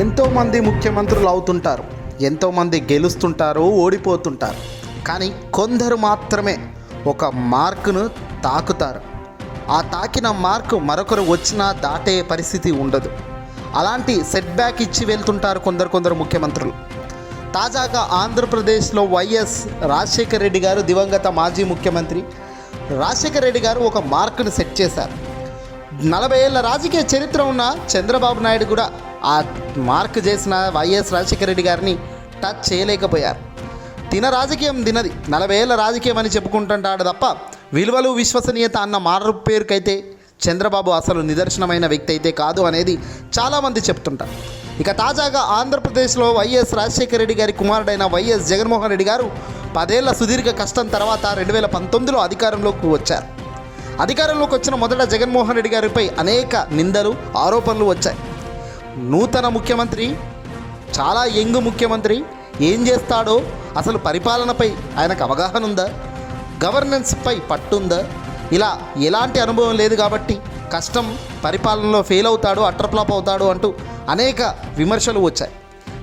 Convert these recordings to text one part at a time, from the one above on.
ఎంతోమంది ముఖ్యమంత్రులు అవుతుంటారు ఎంతోమంది గెలుస్తుంటారు ఓడిపోతుంటారు. కానీ కొందరు మాత్రమే ఒక మార్కును తాకుతారు. ఆ తాకిన మార్కు మరొకరు వచ్చినా దాటే పరిస్థితి ఉండదు. అలాంటి సెట్ బ్యాక్ ఇచ్చి వెళ్తుంటారు కొందరు కొందరు ముఖ్యమంత్రులు. తాజాగా ఆంధ్రప్రదేశ్లో వైఎస్ రాజశేఖర రెడ్డి గారు దివంగత మాజీ ముఖ్యమంత్రి. రాజశేఖర రెడ్డి గారు ఒక మార్కును సెట్ చేశారు. నలభై ఏళ్ళ రాజకీయ చరిత్ర ఉన్న చంద్రబాబు నాయుడు కూడా ఆ మార్క్ చేసిన వైఎస్ రాజశేఖర రెడ్డి గారిని టచ్ చేయలేకపోయారు. తిన రాజకీయం తినది. నలభై ఏళ్ళ రాజకీయం అని చెప్పుకుంటుంటాడు తప్ప విలువలు విశ్వసనీయత అన్న మారు పేరుకైతే చంద్రబాబు అసలు నిదర్శనమైన వ్యక్తి అయితే కాదు అనేది చాలామంది చెప్తుంటారు. ఇక తాజాగా ఆంధ్రప్రదేశ్లో వైఎస్ రాజశేఖర రెడ్డి గారి కుమారుడైన వైఎస్ జగన్మోహన్ రెడ్డి గారు పదేళ్ళ సుదీర్ఘ కష్టం తర్వాత రెండు వేల పంతొమ్మిదిలో అధికారంలోకి వచ్చారు. అధికారంలోకి వచ్చిన మొదట జగన్మోహన్ రెడ్డి గారిపై అనేక నిందలు ఆరోపణలు వచ్చాయి. నూతన ముఖ్యమంత్రి చాలా యంగ్ ముఖ్యమంత్రి ఏం చేస్తాడో అసలు పరిపాలనపై ఆయనకు అవగాహన ఉందా? గవర్నెన్స్పై పట్టుందా ఇలా ఎలాంటి అనుభవం లేదు కాబట్టి కష్టం పరిపాలనలో ఫెయిల్ అవుతాడు అట్రప్లాప్ అవుతాడు అంటూ అనేక విమర్శలు వచ్చాయి.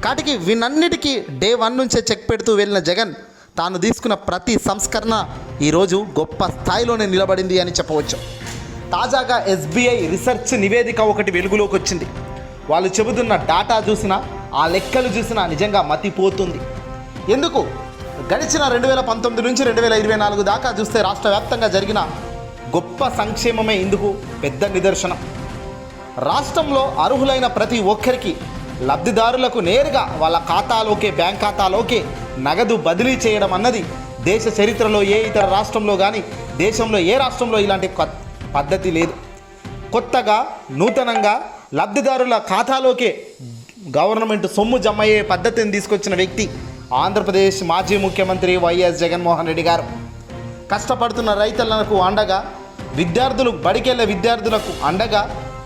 కాటికి వీనన్నిటికీ డే వన్ నుంచే చెక్ పెడుతూ వెళ్ళిన జగన్ తాను తీసుకున్న ప్రతి సంస్కరణ ఈరోజు గొప్ప స్థాయిలోనే నిలబడింది అని చెప్పవచ్చు. తాజాగా ఎస్బీఐ రీసెర్చ్ నివేదిక ఒకటి వెలుగులోకి వచ్చింది. వాళ్ళు చెబుతున్న డాటా చూసినా ఆ లెక్కలు చూసినా నిజంగా మతిపోతుంది. ఎందుకు? గడిచిన రెండు వేల పంతొమ్మిది నుంచి రెండు వేల ఇరవై నాలుగు దాకా చూస్తే రాష్ట్ర వ్యాప్తంగా జరిగిన గొప్ప సంక్షేమమే ఇందుకు పెద్ద నిదర్శనం. రాష్ట్రంలో అర్హులైన ప్రతి ఒక్కరికి లబ్ధిదారులకు నేరుగా వాళ్ళ ఖాతాలోకే బ్యాంక్ ఖాతాలోకే నగదు బదిలీ చేయడం అన్నది దేశ చరిత్రలో ఏ ఇతర రాష్ట్రంలో కానీ దేశంలో ఏ రాష్ట్రంలో ఇలాంటి పద్ధతి లేదు. కొత్తగా నూతనంగా లబ్ధిదారుల ఖాతాలోకే గవర్నమెంట్ సొమ్ము జమ అయ్యే పద్ధతిని తీసుకొచ్చిన వ్యక్తి ఆంధ్రప్రదేశ్ మాజీ ముఖ్యమంత్రి వైఎస్ జగన్మోహన్ రెడ్డి గారు. కష్టపడుతున్న రైతులకు అండగా విద్యార్థులు బడికెళ్ళే విద్యార్థులకు అండగా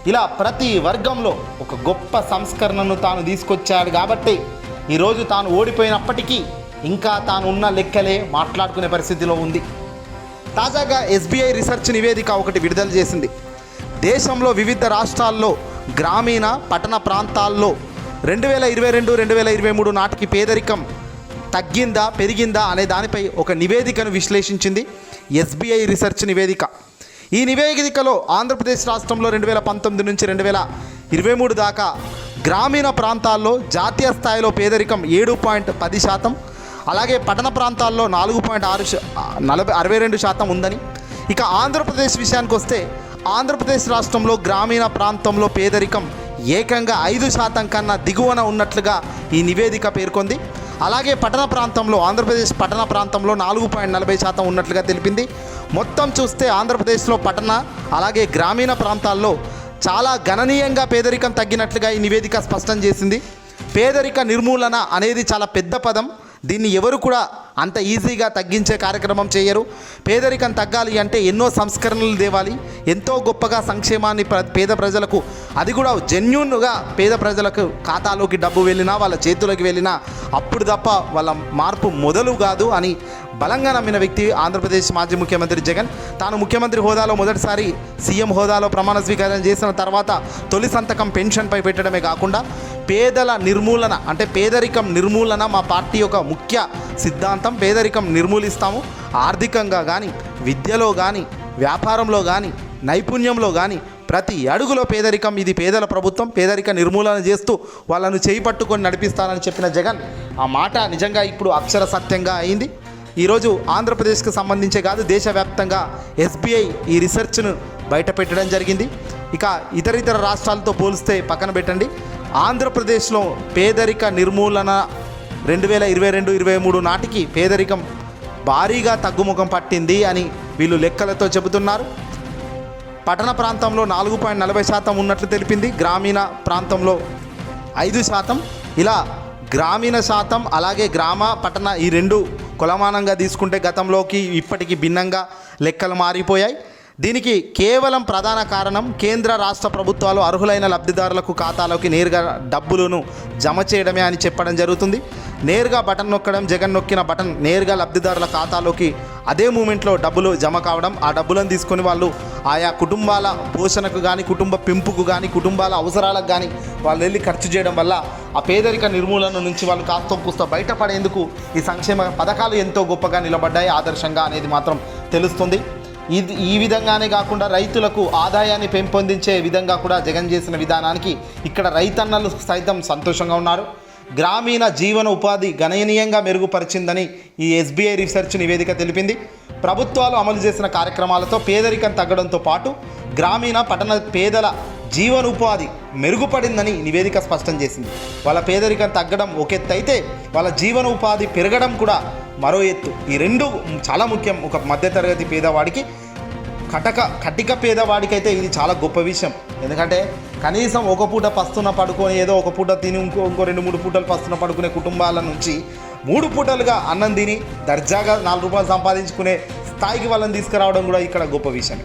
ఇలా ప్రతి వర్గంలో ఒక గొప్ప సంస్కరణను తాను తీసుకొచ్చాడు కాబట్టి ఈరోజు తాను ఓడిపోయినప్పటికీ ఇంకా తాను ఉన్న లెక్కలే మాట్లాడుకునే పరిస్థితిలో ఉంది. తాజాగా ఎస్బీఐ రీసెర్చ్ నివేదిక ఒకటి విడుదల చేసింది. దేశంలో వివిధ రాష్ట్రాల్లో గ్రామీణ పట్టణ ప్రాంతాల్లో రెండు వేల ఇరవై రెండు రెండు వేల ఇరవై మూడు నాటికి పేదరికం తగ్గిందా పెరిగిందా అనే దానిపై ఒక నివేదికను విశ్లేషించింది ఎస్బీఐ రీసెర్చ్ నివేదిక. ఈ నివేదికలో ఆంధ్రప్రదేశ్ రాష్ట్రంలో రెండు వేల పంతొమ్మిది నుంచి రెండు వేల ఇరవై మూడు దాకా గ్రామీణ ప్రాంతాల్లో జాతీయ స్థాయిలో పేదరికం ఏడు పాయింట్ పది శాతం అలాగే పట్టణ ప్రాంతాల్లో నాలుగు పాయింట్ ఆరు నలభై అరవై రెండు శాతం ఉందని. ఇక ఆంధ్రప్రదేశ్ విషయానికి వస్తే ఆంధ్రప్రదేశ్ రాష్ట్రంలో గ్రామీణ ప్రాంతంలో పేదరికం ఏకంగా ఐదు శాతం కన్నా దిగువన ఉన్నట్లుగా ఈ నివేదిక పేర్కొంది. అలాగే పట్టణ ప్రాంతంలో ఆంధ్రప్రదేశ్ పట్టణ ప్రాంతంలో నాలుగు పాయింట్ నలభై శాతం ఉన్నట్లుగా తెలిపింది. మొత్తం చూస్తే ఆంధ్రప్రదేశ్లో పట్టణ అలాగే గ్రామీణ ప్రాంతాల్లో చాలా గణనీయంగా పేదరికం తగ్గినట్లుగా ఈ నివేదిక స్పష్టం చేసింది. పేదరిక నిర్మూలన అనేది చాలా పెద్ద పదం. దీన్ని ఎవరు కూడా అంత ఈజీగా తగ్గించే కార్యక్రమం చేయరు. పేదరికం తగ్గాలి అంటే ఎన్నో సంస్కరణలు తేవాలి. ఎంతో గొప్పగా సంక్షేమాన్ని ప్ర పేద ప్రజలకు అది కూడా జెన్యున్గా పేద ప్రజలకు ఖాతాలోకి డబ్బు వెళ్ళినా వాళ్ళ చేతులకు వెళ్ళినా అప్పుడు తప్ప వాళ్ళ మార్పు మొదలు కాదు అని బలంగా నమ్మిన వ్యక్తి ఆంధ్రప్రదేశ్ మాజీ ముఖ్యమంత్రి జగన్. తాను ముఖ్యమంత్రి హోదాలో మొదటిసారి సీఎం హోదాలో ప్రమాణ స్వీకారం చేసిన తర్వాత తొలి సంతకం పెన్షన్పై పెట్టడమే కాకుండా పేదల నిర్మూలన అంటే పేదరికం నిర్మూలన మా పార్టీ యొక్క ముఖ్య సిద్ధాంతం పేదరికం నిర్మూలిస్తాము. ఆర్థికంగా కానీ విద్యలో కానీ వ్యాపారంలో కానీ నైపుణ్యంలో కానీ ప్రతి అడుగులో పేదరికం. ఇది పేదల ప్రభుత్వం పేదరిక నిర్మూలన చేస్తూ వాళ్ళను చేయి పట్టుకొని నడిపిస్తానని చెప్పిన జగన్ ఆ మాట నిజంగా ఇప్పుడు అక్షర సత్యంగా అయింది. ఈరోజు ఆంధ్రప్రదేశ్కి సంబంధించే కాదు దేశవ్యాప్తంగా ఎస్బీఐ ఈ రీసెర్చ్ను బయట పెట్టడం జరిగింది. ఇక ఇతర ఇతర రాష్ట్రాలతో పోలిస్తే పక్కన పెట్టండి. ఆంధ్రప్రదేశ్లో పేదరిక నిర్మూలన రెండు వేల ఇరవై రెండు ఇరవై మూడు నాటికి పేదరికం భారీగా తగ్గుముఖం పట్టింది అని వీళ్ళు లెక్కలతో చెబుతున్నారు. పట్టణ ప్రాంతంలో నాలుగు పాయింట్ నలభై శాతం ఉన్నట్లు తెలిపింది. గ్రామీణ ప్రాంతంలో ఐదు శాతం. ఇలా గ్రామీణ శాతం అలాగే గ్రామ పట్టణ ఈ రెండు కొలమానంగా తీసుకుంటే గతంలోకి ఇప్పటికి భిన్నంగా లెక్కలు మారిపోయాయి. దీనికి కేవలం ప్రధాన కారణం కేంద్ర రాష్ట్ర ప్రభుత్వాలు అర్హులైన లబ్ధిదారులకు ఖాతాలోకి నేరుగా డబ్బులను జమ చేయడమే అని చెప్పడం జరుగుతుంది. నేరుగా బటన్ నొక్కడం జగన్ నొక్కిన బటన్ నేరుగా లబ్ధిదారుల ఖాతాలోకి అదే మూమెంట్లో డబ్బులు జమ కావడం ఆ డబ్బులను తీసుకొని వాళ్ళు ఆయా కుటుంబాల పోషణకు కానీ కుటుంబ పెంపుకు కానీ కుటుంబాల అవసరాలకు కానీ వాళ్ళు వెళ్ళి ఖర్చు చేయడం వల్ల ఆ పేదరిక నిర్మూలన నుంచి వాళ్ళు కాస్త కూస్త బయటపడేందుకు ఈ సంక్షేమ పథకాలు ఎంతో గొప్పగా నిలబడ్డాయి. ఆదర్శంగా అనేది మాత్రం తెలుస్తుంది. ఇది ఈ విధంగానే కాకుండా రైతులకు ఆదాయాన్ని పెంపొందించే విధంగా కూడా జగన్ చేసిన విధానానికి ఇక్కడ రైతన్నలు సైతం సంతోషంగా ఉన్నారు. గ్రామీణ జీవన ఉపాధి గణనీయంగా మెరుగుపరిచిందని ఈ ఎస్బీఐ రీసెర్చ్ నివేదిక తెలిపింది. ప్రభుత్వాలు అమలు చేసిన కార్యక్రమాలతో పేదరికం తగ్గడంతో పాటు గ్రామీణ పట్టణ పేదల జీవనోపాధి మెరుగుపడిందని నివేదిక స్పష్టం చేసింది. వాళ్ళ పేదరికం తగ్గడం ఒక ఎత్తు అయితే వాళ్ళ జీవనోపాధి పెరగడం కూడా మరో ఎత్తు. ఈ రెండు చాలా ముఖ్యం. ఒక మధ్యతరగతి పేదవాడికి కటక కటిక పేదవాడికైతే ఇది చాలా గొప్ప విషయం. ఎందుకంటే కనీసం ఒక పూట పస్తున్న పడుకొని ఏదో ఒక పూట తిని ఇంకో ఇంకో రెండు మూడు పూటలు పస్తున్న పడుకునే కుటుంబాల నుంచి మూడు పూటలుగా అన్నం తిని దర్జాగా నాలుగు రూపాయలు సంపాదించుకునే స్థాయికి వాళ్ళని తీసుకురావడం కూడా ఇక్కడ గొప్ప విషయం.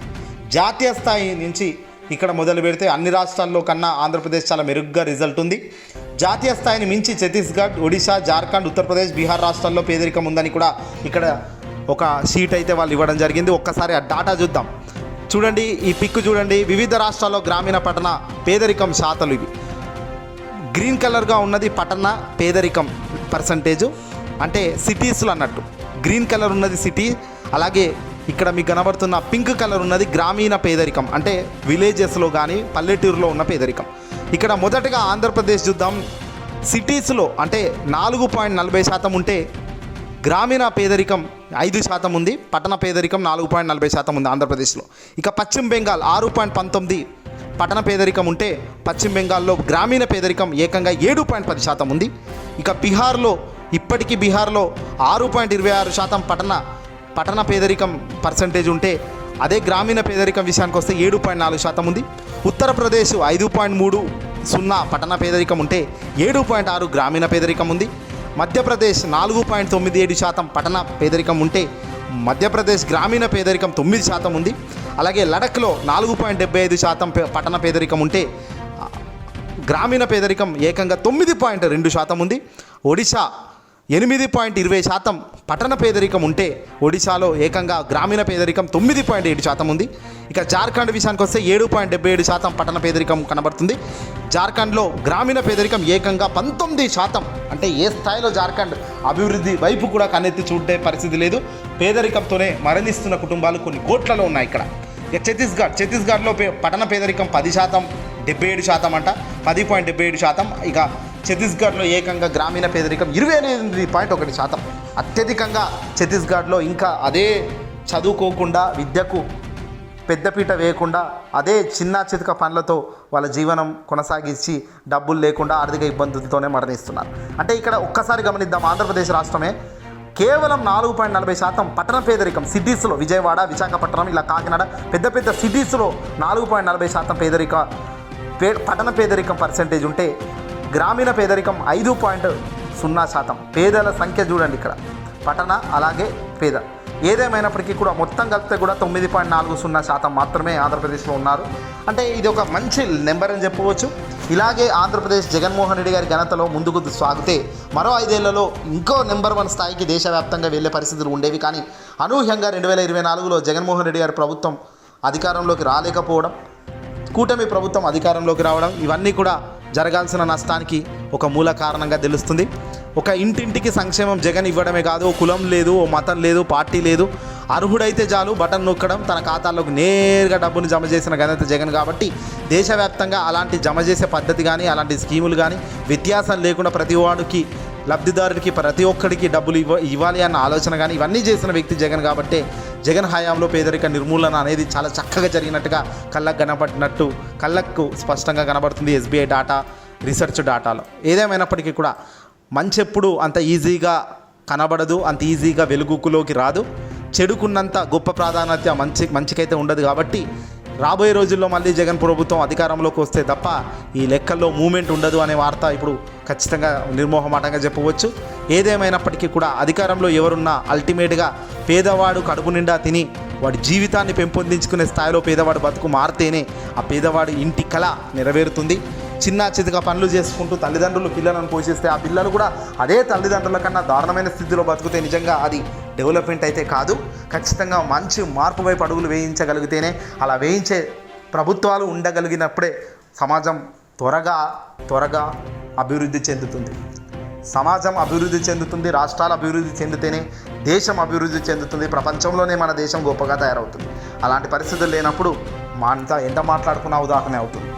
జాతీయ స్థాయి నుంచి ఇక్కడ మొదలు పెడితే అన్ని రాష్ట్రాల్లో కన్నా ఆంధ్రప్రదేశ్ చాలా మెరుగ్గా రిజల్ట్ ఉంది. జాతీయ స్థాయిని మించి ఛత్తీస్గఢ్ ఒడిశా జార్ఖండ్ ఉత్తరప్రదేశ్ బీహార్ రాష్ట్రాల్లో పేదరికం ఉందని కూడా ఇక్కడ ఒక షీట్ అయితే వాళ్ళు ఇవ్వడం జరిగింది. ఒక్కసారి ఆ డాటా చూద్దాం. చూడండి ఈ పిక్ చూడండి. వివిధ రాష్ట్రాల్లో గ్రామీణ పట్టణ పేదరికం శాతలు ఇవి. గ్రీన్ కలర్గా ఉన్నది పట్టణ పేదరికం పర్సంటేజు. అంటే సిటీస్లో అన్నట్టు. గ్రీన్ కలర్ ఉన్నది సిటీ అలాగే ఇక్కడ మీకు కనబడుతున్న పింక్ కలర్ ఉన్నది గ్రామీణ పేదరికం. అంటే విలేజెస్లో కానీ పల్లెటూరులో ఉన్న పేదరికం. ఇక్కడ మొదటగా ఆంధ్రప్రదేశ్ చూద్దాం. సిటీస్లో అంటే నాలుగు పాయింట్ నలభై శాతం ఉంటే గ్రామీణ పేదరికం ఐదు శాతం ఉంది పట్టణ పేదరికం నాలుగు పాయింట్ నలభై శాతం ఉంది ఆంధ్రప్రదేశ్లో. ఇక పశ్చిమ బెంగాల్ ఆరు పాయింట్ పంతొమ్మిది పట్టణ పేదరికం ఉంటే పశ్చిమ బెంగాల్లో గ్రామీణ పేదరికం ఏకంగా ఏడు పాయింట్ పది శాతం ఉంది. ఇక బీహార్లో ఇప్పటికీ బీహార్లో ఆరు పాయింట్ ఇరవై ఆరు శాతం పట్టణ పట్టణ పేదరికం పర్సంటేజ్ ఉంటే అదే గ్రామీణ పేదరికం విషయానికి వస్తే ఏడు పాయింట్ నాలుగు శాతం ఉంది. ఉత్తరప్రదేశ్ ఐదు పాయింట్ మూడు సున్నా పట్టణ పేదరికం ఉంటే ఏడు పాయింట్ ఆరు గ్రామీణ పేదరికం ఉంది. మధ్యప్రదేశ్ నాలుగు పాయింట్ తొమ్మిది ఏడు శాతం పట్టణ పేదరికం ఉంటే మధ్యప్రదేశ్ గ్రామీణ పేదరికం తొమ్మిది శాతం ఉంది. అలాగే లడఖ్లో నాలుగు పాయింట్ డెబ్బై ఐదు శాతం పట్టణ పేదరికం ఉంటే గ్రామీణ పేదరికం ఏకంగా తొమ్మిది పాయింట్ రెండు శాతం ఉంది. ఒడిశా ఎనిమిది పాయింట్ ఇరవై శాతం పట్టణ పేదరికం ఉంటే ఒడిశాలో ఏకంగా గ్రామీణ పేదరికం తొమ్మిది పాయింట్ ఏడు శాతం ఉంది. ఇక జార్ఖండ్ విషయానికి వస్తే ఏడు పాయింట్ డెబ్బై ఏడు శాతం పట్టణ పేదరికం కనబడుతుంది. జార్ఖండ్లో గ్రామీణ పేదరికం ఏకంగా పంతొమ్మిది శాతం అంటే ఏ స్థాయిలో జార్ఖండ్ అభివృద్ధి వైపు కూడా కన్నెత్తి చూడే పరిస్థితి లేదు. పేదరికంతోనే మరణిస్తున్న కుటుంబాలు కొన్ని కోట్లలో ఉన్నాయి ఇక్కడ. ఇక ఛత్తీస్గఢ్ ఛత్తీస్గఢ్లో పే పట్టణ పేదరికం పది శాతం డెబ్బై ఏడు శాతం అంట. పది పాయింట్ డెబ్బై ఏడు శాతం. ఇక ఛత్తీస్గఢ్లో ఏకంగా గ్రామీణ పేదరికం ఇరవై ఎనిమిది పాయింట్ ఒకటి శాతం. అత్యధికంగా ఛత్తీస్గఢ్లో ఇంకా అదే చదువుకోకుండా విద్యకు పెద్దపీట వేయకుండా అదే చిన్న చితక పనులతో వాళ్ళ జీవనం కొనసాగించి డబ్బులు లేకుండా ఆర్థిక ఇబ్బందులతోనే మరణిస్తున్నారు. అంటే ఇక్కడ ఒక్కసారి గమనిద్దాం ఆంధ్రప్రదేశ్ రాష్ట్రమే కేవలం నాలుగు పాయింట్ నలభై శాతం పట్టణ పేదరికం. సిటీస్లో విజయవాడ విశాఖపట్నం ఇలా కాకినాడ పెద్ద పెద్ద సిటీస్లో నాలుగు పాయింట్ నలభై శాతం పేదరిక పే పట్టణ పేదరికం పర్సెంటేజ్ ఉంటే గ్రామీణ పేదరికం ఐదు పాయింట్ సున్నా శాతం. పేదల సంఖ్య చూడండి ఇక్కడ. పట్టణ అలాగే పేద. ఏదేమైనప్పటికీ కూడా మొత్తం కలిపితే కూడా తొమ్మిది పాయింట్ నాలుగు సున్నా శాతం మాత్రమే ఆంధ్రప్రదేశ్లో ఉన్నారు. అంటే ఇది ఒక మంచి నెంబర్ అని చెప్పవచ్చు. ఇలాగే ఆంధ్రప్రదేశ్ జగన్మోహన్ రెడ్డి గారి ఘనతలో ముందుకు సాగితే మరో ఐదేళ్ళలో ఇంకో నెంబర్ వన్ స్థాయికి దేశవ్యాప్తంగా వెళ్ళే పరిస్థితులు ఉండేవి. కానీ అనూహ్యంగా రెండు వేల ఇరవై నాలుగులో జగన్మోహన్ రెడ్డి గారి ప్రభుత్వం అధికారంలోకి రాలేకపోవడం కూటమి ప్రభుత్వం అధికారంలోకి రావడం ఇవన్నీ కూడా జరగాల్సిన నష్టానికి ఒక మూల కారణంగా తెలుస్తుంది. ఒక ఇంటింటికి సంక్షేమం జగన్ ఇవ్వడమే కాదు ఓ కులం లేదు ఓ మతం లేదు పార్టీ లేదు. అర్హుడైతే చాలు బటన్ నొక్కడం తన ఖాతాలోకి నేరుగా డబ్బును జమ చేసిన ఘనత జగన్ కాబట్టి దేశవ్యాప్తంగా అలాంటి జమ చేసే పద్ధతి కానీ అలాంటి స్కీములు కానీ వ్యత్యాసం లేకుండా ప్రతి వాడికి లబ్ధిదారుడికి ప్రతి ఒక్కడికి డబ్బులు ఇవ్వ ఇవ్వాలి అన్న ఆలోచన కానీ ఇవన్నీ చేసిన వ్యక్తి జగన్ కాబట్టే జగన్ హయాంలో పేదరిక నిర్మూలన అనేది చాలా చక్కగా జరిగినట్టుగా కళ్ళకు కనబడినట్టు కళ్ళకు స్పష్టంగా కనబడుతుంది ఎస్బీఐ డాటా రీసెర్చ్ డాటాలో. ఏదేమైనప్పటికీ కూడా మంచి ఎప్పుడు అంత ఈజీగా కనబడదు అంత ఈజీగా వెలుగులోకి రాదు. చెడుకున్నంత గొప్ప ప్రాధాన్యత మంచి మంచికైతే ఉండదు కాబట్టి రాబోయే రోజుల్లో మళ్ళీ జగన్ ప్రభుత్వం అధికారంలోకి వస్తే తప్ప ఈ లెక్కల్లో మూమెంట్ ఉండదు అనే వార్త ఇప్పుడు ఖచ్చితంగా నిర్మోహమాటంగా చెప్పవచ్చు. ఏదేమైనప్పటికీ కూడా అధికారంలో ఎవరున్నా అల్టిమేట్గా పేదవాడు కడుపు నిండా తిని వాడి జీవితాన్ని పెంపొందించుకునే స్థాయిలో పేదవాడు బతుకు మారితేనే ఆ పేదవాడి ఇంటి కళ నెరవేరుతుంది. చిన్న చితక పనులు చేసుకుంటూ తల్లిదండ్రులు పిల్లలను పోషిస్తే ఆ పిల్లలు కూడా అదే తల్లిదండ్రుల కన్నా దారుణమైన స్థితిలో బతికితే నిజంగా అది డెవలప్మెంట్ అయితే కాదు ఖచ్చితంగా మంచి మార్పు వైపు అడుగులు వేయించగలిగితేనే అలా వేయించే ప్రభుత్వాలు ఉండగలిగినప్పుడే సమాజం త్వరగా త్వరగా అభివృద్ధి చెందుతుంది. సమాజం అభివృద్ధి చెందుతుంది రాష్ట్రాలు అభివృద్ధి చెందితేనే దేశం అభివృద్ధి చెందుతుంది ప్రపంచంలోనే మన దేశం గొప్పగా తయారవుతుంది. అలాంటి పరిస్థితులు లేనప్పుడు మా అంతా ఎంత మాట్లాడుకున్న ఉదాహరణ అవుతుంది.